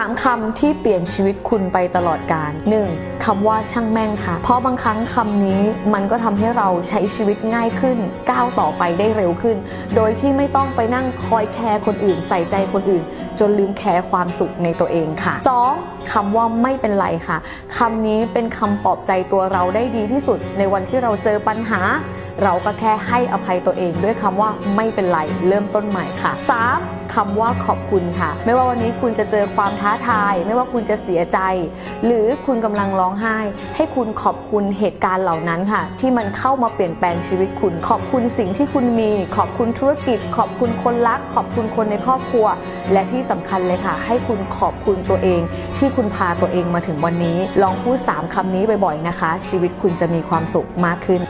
3คำที่เปลี่ยนชีวิตคุณไปตลอดกาล 1. คำว่าช่างแม่งค่ะ เพราะบางครั้งคำนี้มันก็ทำให้เราใช้ชีวิตง่ายขึ้น ก้าวต่อไปได้เร็วขึ้น โดยที่ไม่ต้องไปนั่งคอยแคร์คนอื่น ใส่ใจคนอื่น จนลืมแคร์ความสุขในตัวเองค่ะ 2. คำว่าไม่เป็นไรค่ะคำนี้เป็นคำปลอบใจตัวเราได้ดีที่สุดในวันที่เราเจอปัญหา เราก็แค่ให้อภัยตัวเองด้วยคำว่าไม่เป็นไรเริ่มต้นใหม่ค่ะ 3. คำว่าขอบคุณค่ะ ไม่ว่าวันนี้คุณจะเจอความท้าทาย ไม่ว่าคุณจะเสียใจ หรือคุณกำลังร้องไห้ ให้คุณขอบคุณเหตุการณ์เหล่านั้นค่ะ ที่มันเข้ามาเปลี่ยนแปลงชีวิตคุณ ขอบคุณสิ่งที่คุณมี ขอบคุณธุรกิจ ขอบคุณคนรัก ขอบคุณคนในครอบครัว และที่สำคัญเลยค่ะ ให้คุณขอบคุณตัวเอง ที่คุณพาตัวเองมาถึงวันนี้ ลองพูด 3คำนี้บ่อยๆนะคะ ชีวิตคุณจะมีความสุขมากขึ้น